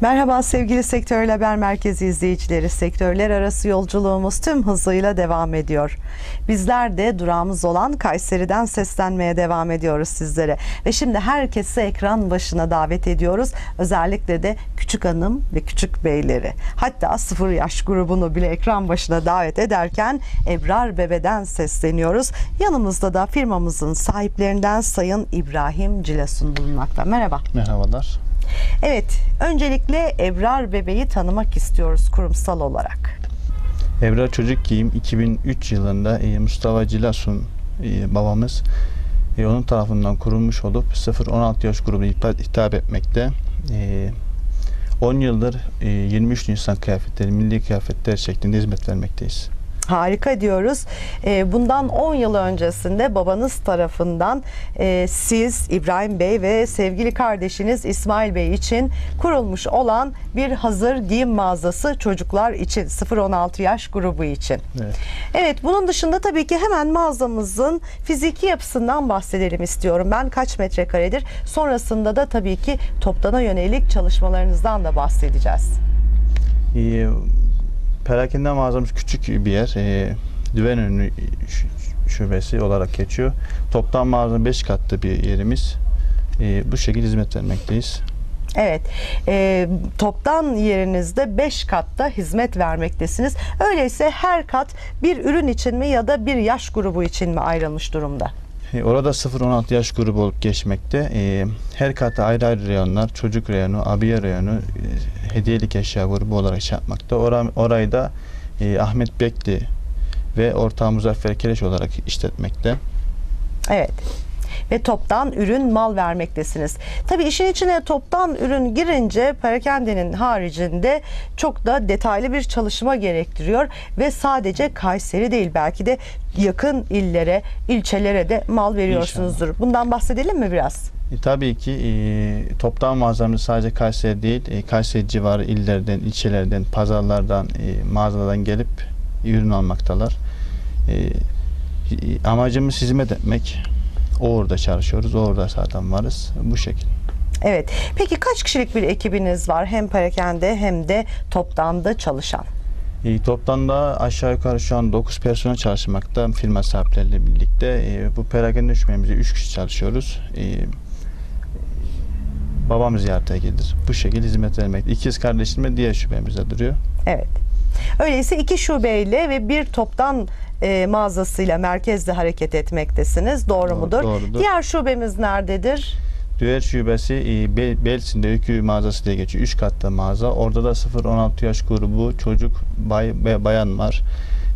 Merhaba sevgili Sektörel Haber Merkezi izleyicileri. Sektörler arası yolculuğumuz tüm hızıyla devam ediyor. Bizler de durağımız olan Kayseri'den seslenmeye devam ediyoruz sizlere. Ve şimdi herkesi ekran başına davet ediyoruz. Özellikle de küçük hanım ve küçük beyleri. Hatta sıfır yaş grubunu bile ekran başına davet ederken Ebrar Bebe'den sesleniyoruz. Yanımızda da firmamızın sahiplerinden Sayın İbrahim Cilesun bulunmakta. Merhaba. Merhabalar. Evet, öncelikle Ebrar Bebe'yi tanımak istiyoruz kurumsal olarak. Ebrar Çocuk Giyim 2003 yılında e, Mustafa Cilasun e, babamız e, onun tarafından kurulmuş olup 0-16 yaş grubu hitap, etmekte. E, 10 yıldır e, 23 Nisan kıyafetleri, milli kıyafetler şeklinde hizmet vermekteyiz. Harika diyoruz. Ee, Bundan 10 yıl öncesinde babanız tarafından e, siz İbrahim Bey ve sevgili kardeşiniz İsmail Bey için kurulmuş olan bir hazır giyim mağazası çocuklar için 0-16 yaş grubu için. Evet. Evet bunun dışında tabii ki hemen mağazamızın fiziki yapısından bahsedelim istiyorum. Ben kaç metrekaredir? Sonrasında da tabii ki toptana yönelik çalışmalarınızdan da bahsedeceğiz. E, perakende mağazamız küçük bir yer. E, Düven önü ş- şubesi olarak geçiyor. Toptan mağazanın 5 katlı bir yerimiz. E, bu şekilde hizmet vermekteyiz. Evet, e, toptan yerinizde 5 katta hizmet vermektesiniz. Öyleyse her kat bir ürün için mi ya da bir yaş grubu için mi ayrılmış durumda? E, Orada 0-16 yaş grubu olup geçmekte. E, Her katta ayrı ayrı reyonlar, çocuk reyonu, abiye reyonu, e, hediyelik eşya grubu olarak şey yapmakta. Ora- Orayı da e, Ahmet Bekli ve ortağı Muzaffer Keleş olarak işletmekte. Evet. Ve toptan ürün mal vermektesiniz. Tabii işin içine toptan ürün girince perakendenin haricinde çok da detaylı bir çalışma gerektiriyor ve sadece Kayseri değil belki de yakın illere, ilçelere de mal veriyorsunuzdur. Bundan bahsedelim mi biraz? E, tabii ki e, toptan mağazamız sadece Kayseri değil, e, Kayseri civarı illerden, ilçelerden, pazarlardan, e, mağazalardan gelip ürün almaktalar. E, e, amacımız hizmet etmek. Orada çalışıyoruz, orada zaten varız. Bu şekilde. Evet. Peki kaç kişilik bir ekibiniz var hem perakende hem de toptanda çalışan? E, toplamda aşağı yukarı şu an 9 personel çalışmakta firma sahipleriyle birlikte. E, bu perakende şubemizde 3 kişi çalışıyoruz. E, babam ziyarete gelir. Bu şekilde hizmet vermekte. İkiz kardeşim de diğer şubemizde duruyor. Evet. Öyleyse iki şubeyle ve bir toptan e, mağazasıyla merkezde hareket etmektesiniz. Doğru, Doğru- mudur? doğrudur. Diğer şubemiz nerededir? Diğer şubesi e, Bel- Belsin'de Öykü mağazası diye geçiyor. 3 katlı mağaza. Orada da 0-16 yaş grubu çocuk bay, ve bayan var.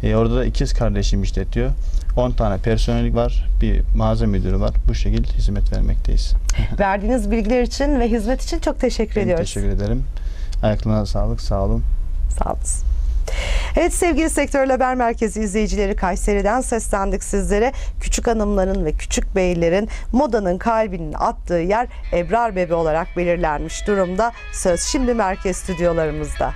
E, orada da ikiz kardeşim işletiyor. 10 tane personel var. Bir mağaza müdürü var. Bu şekilde hizmet vermekteyiz. Verdiğiniz bilgiler için ve hizmet için çok teşekkür Ben ediyoruz. teşekkür ederim. Ayaklarına sağlık. Sağ olun. Sağ olun. Evet sevgili Sektör Haber Merkezi izleyicileri Kayseri'den seslendik sizlere. Küçük hanımların ve küçük beylerin modanın kalbinin attığı yer Ebrar Bebe olarak belirlenmiş durumda. Söz şimdi merkez stüdyolarımızda.